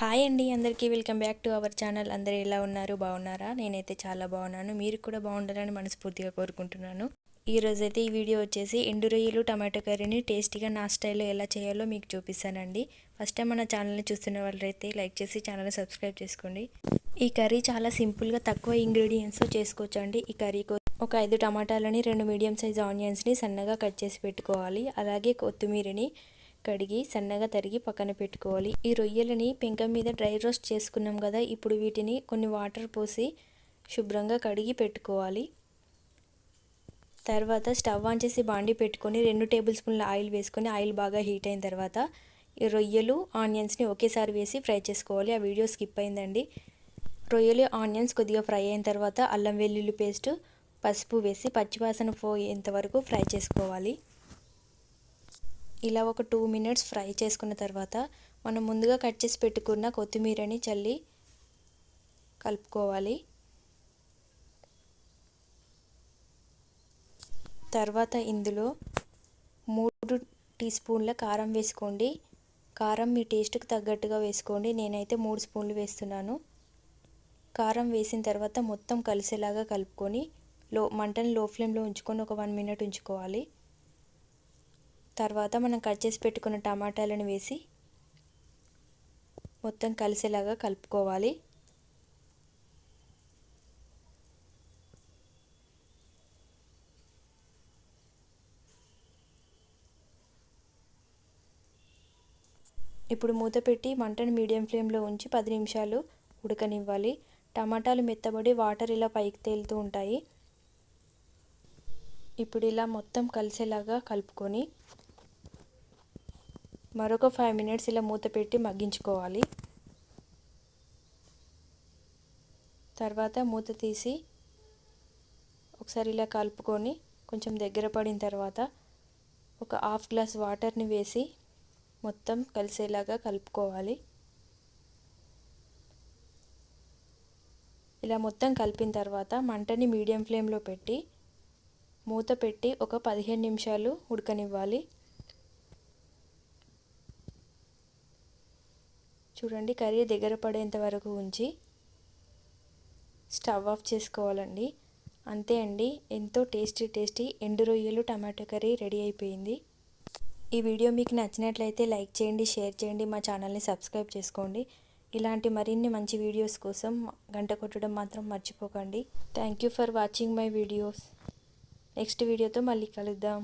Hi అండి అందరికీ welcome back to our channel. అందరూ ఎలా ఉన్నారు? బాగున్నారా? నేనైతే చాలా బాగున్నాను. మీరు కూడా బాగుండాలని మనస్ఫూర్తిగా కోరుకుంటున్నాను. ఈ రోజైతే ఈ వీడియో వచ్చేసి ఎండు రొయ్యలు టమాటో కర్రీని టేస్టీగా నా స్టైల్లో ఎలా చేయాలో మీకు చూపిస్తానండి. ఫస్ట్ టైం మన ఛానల్ని చూస్తున్న వాళ్ళైతే లైక్ చేసి ఛానల్ని సబ్స్క్రైబ్ చేసుకోండి. ఈ కర్రీ చాలా సింపుల్గా తక్కువ ఇంగ్రీడియంట్స్తో చేసుకోవచ్చు అండి ఈ కర్రీ ఒక ఐదు టమాటాలని రెండు మీడియం సైజ్ ఆనియన్స్ని సన్నగా కట్ చేసి పెట్టుకోవాలి. అలాగే కొత్తిమీరని కడిగి సన్నగా తరిగి పక్కన పెట్టుకోవాలి. ఈ రొయ్యలని పెంక మీద డ్రై రోస్ట్ చేసుకున్నాం కదా ఇప్పుడు వీటిని కొన్ని వాటర్ పోసి శుభ్రంగా కడిగి పెట్టుకోవాలి. తర్వాత స్టవ్ ఆన్ చేసి బాండి పెట్టుకొని రెండు టేబుల్ స్పూన్ల ఆయిల్ వేసుకొని ఆయిల్ బాగా హీట్ అయిన తర్వాత ఈ రొయ్యలు ఆనియన్స్ని ఒకేసారి వేసి ఫ్రై చేసుకోవాలి. ఆ వీడియో స్కిప్ అయిందండి. రొయ్యలు ఆనియన్స్ కొద్దిగా ఫ్రై అయిన తర్వాత అల్లం వెల్లుల్లి పేస్ట్ పసుపు వేసి పచ్చివాసన పోయేంత వరకు ఫ్రై చేసుకోవాలి. ఇలా ఒక టూ మినిట్స్ ఫ్రై చేసుకున్న తర్వాత మనం ముందుగా కట్ చేసి పెట్టుకున్న కొత్తిమీరని చల్లి కలుపుకోవాలి. తర్వాత ఇందులో మూడు టీ స్పూన్ల కారం వేసుకోండి. కారం మీ టేస్ట్కి తగ్గట్టుగా వేసుకోండి. నేనైతే మూడు స్పూన్లు వేస్తున్నాను. కారం వేసిన తర్వాత మొత్తం కలిసేలాగా కలుపుకొని లో మంటను లో ఫ్లేమ్లో ఉంచుకొని ఒక వన్ మినిట్ ఉంచుకోవాలి. తర్వాత మనం కట్ చేసి పెట్టుకున్న టమాటాలను వేసి మొత్తం కలిసేలాగా కలుపుకోవాలి. ఇప్పుడు మూత పెట్టి మంటను మీడియం ఫ్లేమ్లో ఉంచి పది నిమిషాలు ఉడకనివ్వాలి. టమాటాలు మెత్తబడి వాటర్ ఇలా పైకి తేలుతూ ఉంటాయి. ఇప్పుడు ఇలా మొత్తం కలిసేలాగా కలుపుకొని మరొక ఫైవ్ మినిట్స్ ఇలా మూత పెట్టి మగ్గించుకోవాలి. తర్వాత మూత తీసి ఒకసారి ఇలా కలుపుకొని కొంచెం దగ్గర పడిన తర్వాత ఒక హాఫ్ గ్లాస్ వాటర్ని వేసి మొత్తం కలిసేలాగా కలుపుకోవాలి. ఇలా మొత్తం కలిపిన తర్వాత మంటని మీడియం ఫ్లేమ్లో పెట్టి మూత పెట్టి ఒక పదిహేను నిమిషాలు ఉడకనివ్వాలి. చూడండి కర్రీ దగ్గర పడేంత వరకు ఉంచి స్టవ్ ఆఫ్ చేసుకోవాలండి. అంతే అండి ఎంతో టేస్టీ టేస్టీ ఎండు రొయ్యలు టమాటో కర్రీ రెడీ అయిపోయింది. ఈ వీడియో మీకు నచ్చినట్లయితే లైక్ చేయండి షేర్ చేయండి మా ఛానల్ని సబ్స్క్రైబ్ చేసుకోండి. ఇలాంటి మరిన్ని మంచి వీడియోస్ కోసం గంట కొట్టడం మాత్రం మర్చిపోకండి. Thank you for watching my videos. Next వీడియోతో మళ్ళీ కలుద్దాం.